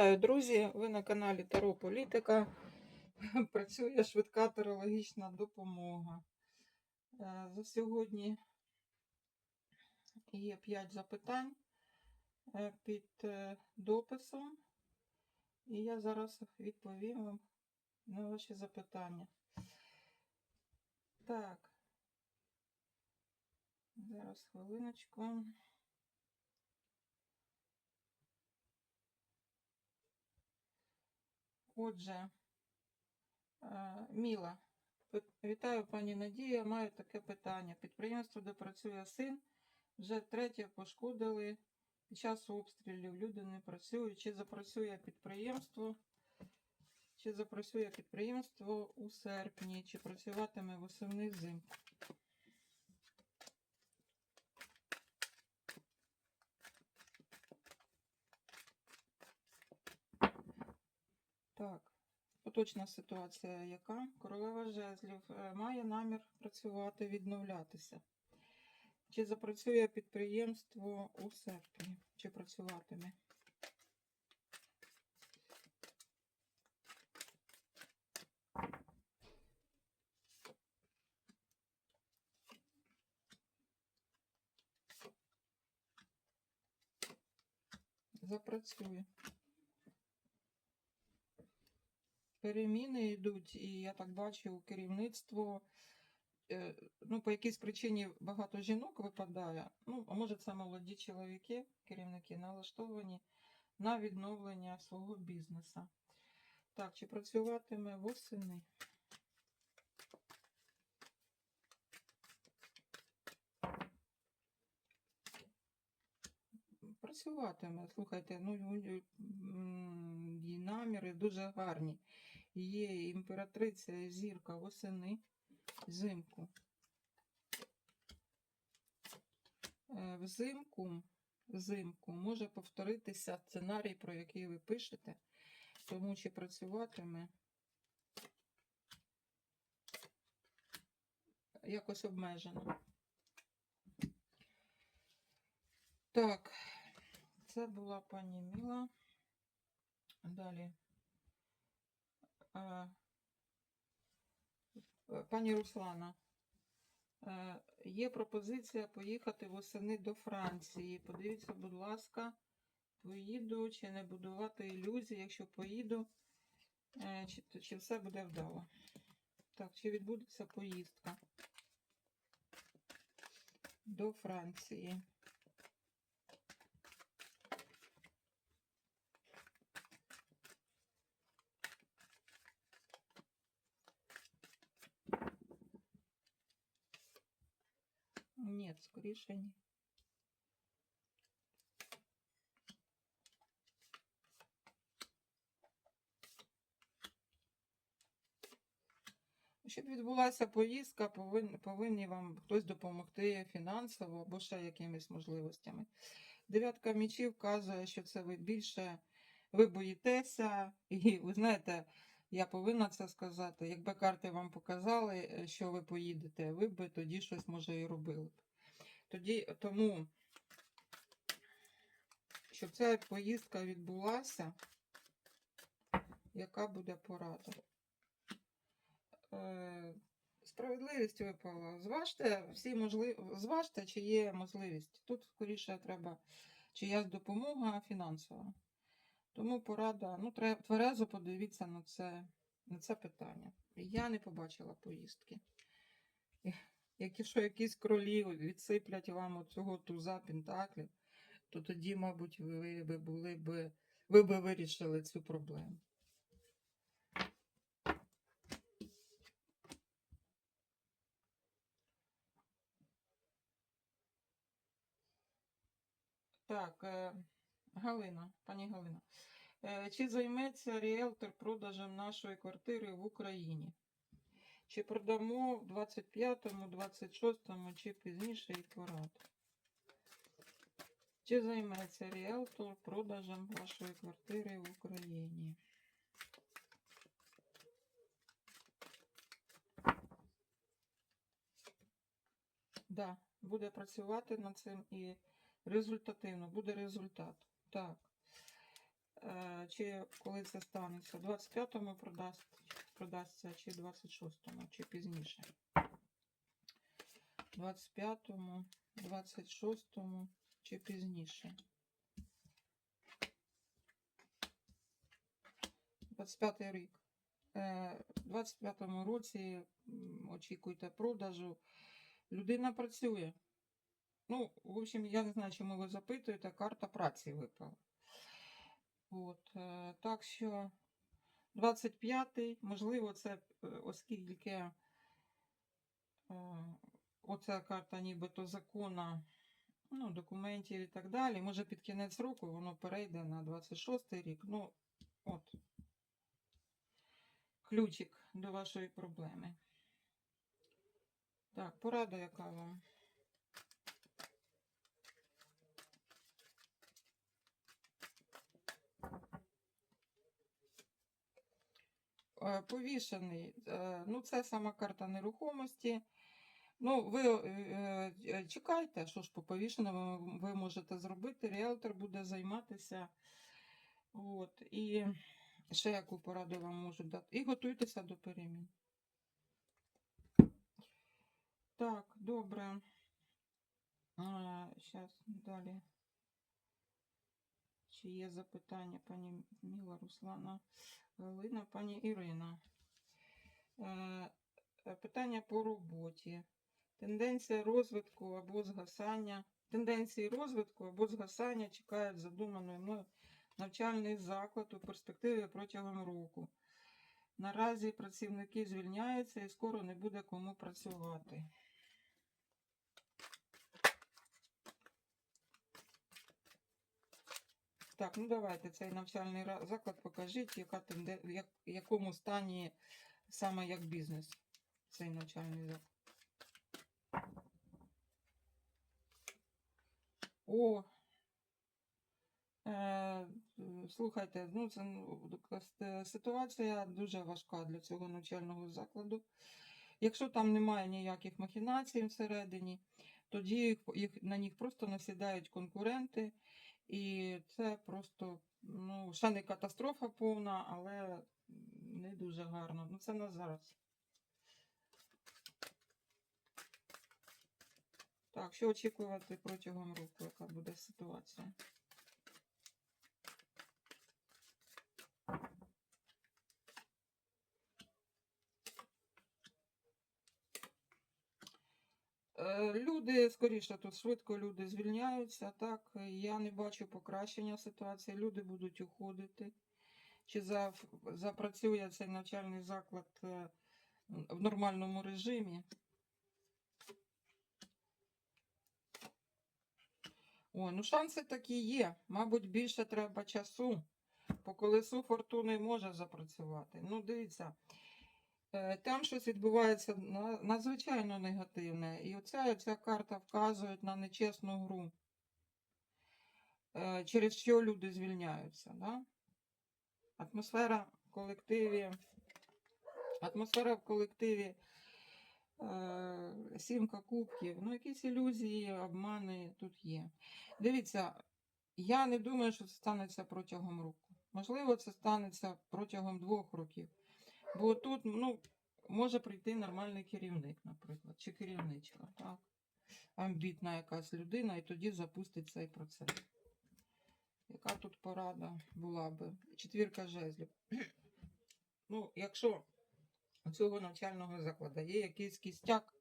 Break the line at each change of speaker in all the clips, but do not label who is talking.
Вітаю, друзі! Ви на каналі Таро Політика. Працює швидка тарологічна допомога. Е, За сьогодні є 5 запитань е, під е, дописом, і я зараз відповім вам на ваші запитання. Так, зараз хвилиночку. Отже, е, Міла, вітаю, пані Надія. Маю таке питання. Підприємство, де працює син, вже втретє пошкодили під час обстрілів. Люди не працюють. Чи запрацює підприємство? Чи запрацює підприємство у серпні? Чи працюватиме восени взимку? Так, поточна ситуація яка? Королева жезлів е, має намір працювати, відновлятися. Чи запрацює підприємство у серпні? Чи працюватиме? Запрацює. Переміни йдуть, і я так бачу, керівництво, е, ну, по якійсь причині багато жінок випадає. Ну, а може, це молоді чоловіки, керівники, налаштовані на відновлення свого бізнесу. Так, чи працюватиме восени? Працюватиме, слухайте, ну її наміри дуже гарні. Є імператриця зірка восени взимку. Е, Взимку, взимку може повторитися сценарій, про який ви пишете, тому чи працюватиме якось обмежено. Так, це була пані Міла. Далі. Пані Руслана, е, є пропозиція поїхати восени до Франції. Подивіться, будь ласка, поїду чи не будувати ілюзії, якщо поїду, е, чи, чи все буде вдало. Так, чи відбудеться поїздка до Франції? Ні, скоріше ні. Щоб відбулася поїздка, повин, повинні вам хтось допомогти фінансово або ще якимись можливостями. Дев'ятка мічів вказує, що це ви більше ви боїтеся, і ви знаєте, я повинна це сказати. Якби карти вам показали, е, що ви поїдете, ви б тоді щось може і робили б. Тоді тому, щоб ця поїздка відбулася, яка буде порада? Е, Справедливість випала. Зважте всі можливі... Зважте, чи є можливість. Тут скоріше треба чиясь допомога фінансова. Тому порада, ну, треба тверезо подивіться на це, на це питання. Я не побачила поїздки. Якщо якісь кролі відсиплять вам оцього туза пентаклів, то тоді, мабуть, ви би були б, ви би вирішили цю проблему. Так, е, Галина, пані Галина. Е, Чи займеться ріелтор продажем нашої квартири в Україні? Чи продамо в 25-му, 26-му, чи пізніше і порад? Чи займеться ріелтор продажем вашої квартири в Україні? Да, буде працювати над цим і результативно, буде результат. Так. Е, чи коли це станеться? 25-му продасть, продасться, чи 26-му, чи пізніше? 25-му, 26-му, чи пізніше? 25 рік. Е, В 25-му році очікуйте продажу. Людина працює. Ну, в общем, я не знаю, чому ви запитуєте, карта праці випала. От, е, так що 25-й, можливо, це е, оскільки е, оця карта нібито закона, ну, документів і так далі. Може під кінець року воно перейде на 26-й рік. Ну, от. Ключик до вашої проблеми. Так, порада яка вам? Повішений. Е, Ну, це сама карта нерухомості. Ну, ви е, е, чекайте, що ж по повішеному ви можете зробити. Ріелтор буде займатися. От, і ще яку пораду вам можу дати. І готуйтеся до перемін. Так, добре. Зараз далі. Чи є запитання, пані Міла, Руслана, Галина, пані Ірина? Е, е, Питання по роботі. Тенденція розвитку або згасання. Тенденції розвитку або згасання чекають задуманої мною навчальний заклад у перспективі протягом року. Наразі працівники звільняються і скоро не буде кому працювати. Так, ну давайте цей навчальний заклад покажіть, яка в як... якому стані саме як бізнес цей навчальний заклад. О, е, слухайте, ну це ну, ситуація дуже важка для цього навчального закладу. Якщо там немає ніяких махінацій всередині, тоді їх, їх, на них просто насідають конкуренти, і це просто ну, ще не катастрофа повна, але не дуже гарно. Ну це на зараз. Так, що очікувати протягом року, яка буде ситуація? Е, Люди, скоріше, тут швидко люди звільняються, так, я не бачу покращення ситуації, люди будуть уходити. Чи запрацює цей навчальний заклад е, в нормальному режимі? О, ну шанси такі є. Мабуть, більше треба часу. По колесу фортуни може запрацювати. Ну, дивіться, е, там щось відбувається надзвичайно негативне. І оця, оця карта вказує на нечесну гру, е, через що люди звільняються. Да? Атмосфера в колективі. Атмосфера в колективі. е, Сімка кубків, ну якісь ілюзії, обмани тут є. Дивіться, я не думаю, що це станеться протягом року. Можливо, це станеться протягом двох років. Бо тут ну, може прийти нормальний керівник, наприклад, чи керівничка, так? Амбітна якась людина, і тоді запустить цей процес. Яка тут порада була би? Четвірка жезлів. Ну, якщо у цього навчального закладу є якийсь кістяк,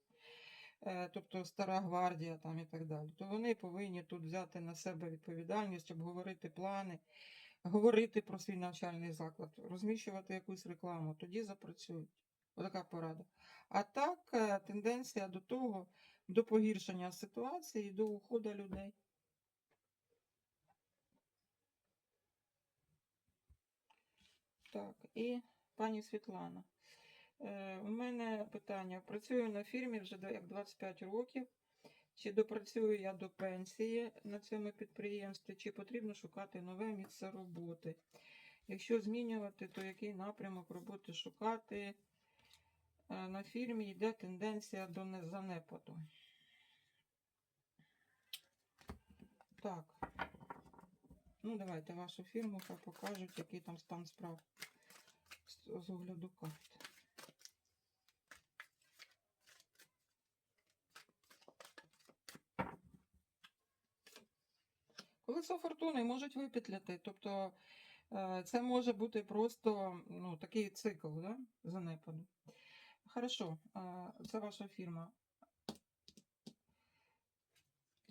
е, тобто стара гвардія там і так далі, то вони повинні тут взяти на себе відповідальність, обговорити плани, говорити про свій навчальний заклад, розміщувати якусь рекламу, тоді запрацюють. Отака порада. А так, е, тенденція до того, до погіршення ситуації, до уходу людей. Так, і пані Світлана. Е, у мене питання. Працюю на фірмі вже як 25 років. Чи допрацюю я до пенсії на цьому підприємстві, чи потрібно шукати нове місце роботи? Якщо змінювати, то який напрямок роботи шукати? Е, На фірмі йде тенденція до занепаду. Так. Ну, давайте вашу фірму покажуть, який там стан справ з, огляду карт. Колесо фортуни можуть випетляти, тобто е, це може бути просто ну, такий цикл да, занепаду. Хорошо, е, це ваша фірма.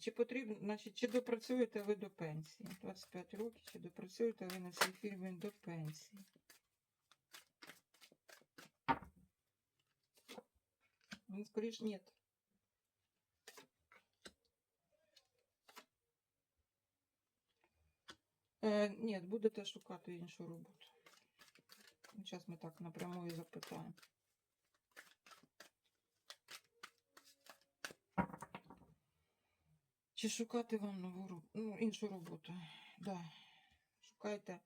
Чи потрібно, значить, чи допрацюєте ви до пенсії? 25 років, чи допрацюєте ви на цій фірмі до пенсії? Ну, скоріш, ні. Е, ні, будете шукати іншу роботу. Зараз ми так напряму і запитаємо. Чи шукати вам нову ну, іншу роботу? Да. Шукайте,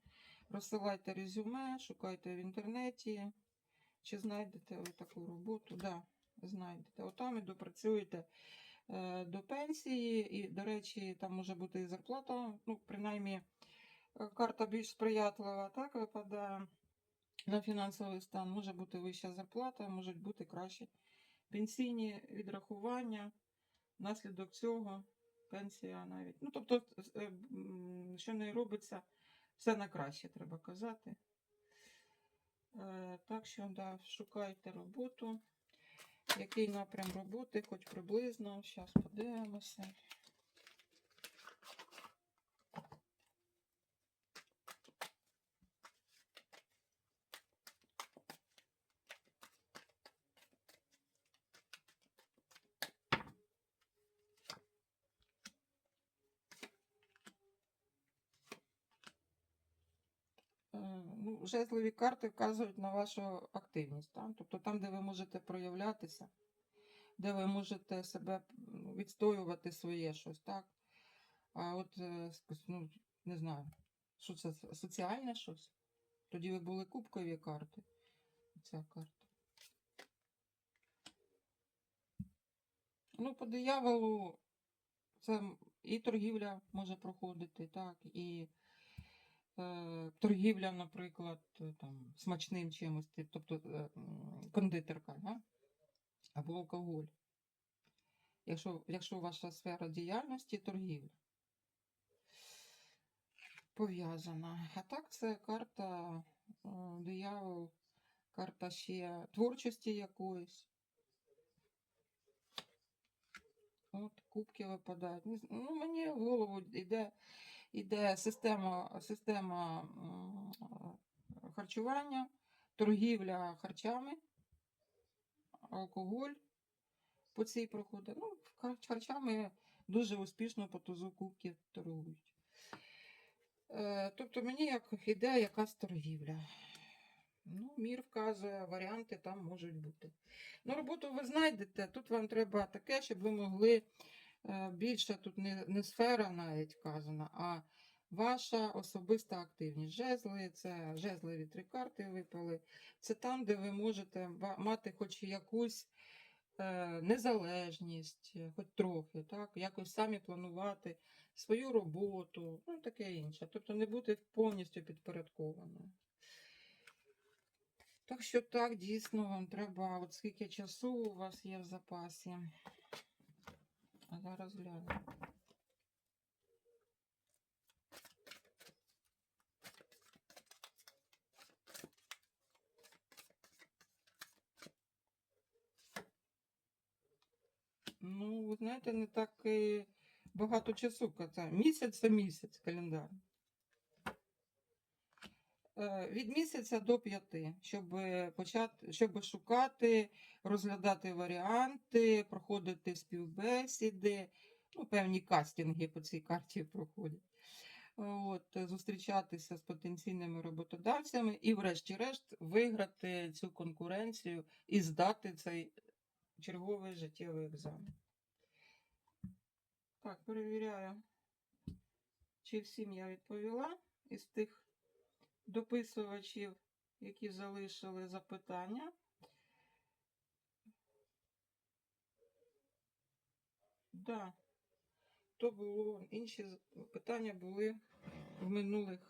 розсилайте резюме, шукайте в інтернеті. Чи знайдете ви таку роботу? Да, знайдете. Отам і допрацюєте е, до пенсії. І, до речі, там може бути і зарплата. Ну, принаймні, карта більш сприятлива, так випадає на фінансовий стан. Може бути вища зарплата, можуть бути кращі пенсійні відрахування. Внаслідок цього пенсія навіть. Ну, тобто, е, м, що не робиться, все на краще, треба казати. Е, Так що, да, шукайте роботу. Який напрям роботи, хоч приблизно. Зараз подивимося. Е, Ну, жезлові карти вказують на вашу активність. Так? Тобто там, де ви можете проявлятися, де ви можете себе відстоювати своє щось, так? А от, е, ну, не знаю, що це соціальне щось? Тоді ви були кубкові карти. Ця карта. Ну, по дияволу це і торгівля може проходити, так, і торгівля, наприклад, е, там, смачним чимось, тобто е, кондитерка, да? або алкоголь. Якщо, якщо ваша сфера діяльності торгівля пов'язана. А так це карта е, диявол, карта ще творчості якоїсь. От кубки випадають. Ну, мені в голову йде, йде система, система е, харчування, торгівля харчами, алкоголь по цій проходить. Ну, харчами дуже успішно по тузу торгують. Е, Тобто мені як іде якась торгівля. Ну, мір вказує, варіанти там можуть бути. Ну, роботу ви знайдете. Тут вам треба таке, щоб ви могли більше тут не, не сфера навіть вказана, а ваша особиста активність. Жезли, це жезливі три карти випали. Це там, де ви можете мати хоч якусь е, незалежність, е, хоч трохи, так, якось самі планувати свою роботу, ну таке інше. Тобто не бути повністю підпорядкованою. Так що так, дійсно, вам треба, от скільки часу у вас є в запасі. А зараз гляну. Ну, ви знаєте, не так і багато часу. Місяць це місяць календар. Е, Від місяця до п'яти, щоб почати, щоб шукати, розглядати варіанти, проходити співбесіди, ну, певні кастинги по цій карті проходять. От, зустрічатися з потенційними роботодавцями і, врешті-решт, виграти цю конкуренцію і здати цей черговий життєвий екзамен. Так, перевіряю, чи всім я відповіла із тих дописувачів, які залишили запитання. Да. то було, інші питання були в минулих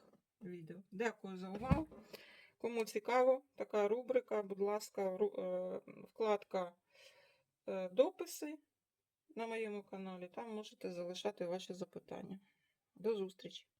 відео. Дякую за увагу. Кому цікаво, така рубрика, будь ласка, е, вкладка е, дописи на моєму каналі. Там можете залишати ваші запитання. До зустрічі!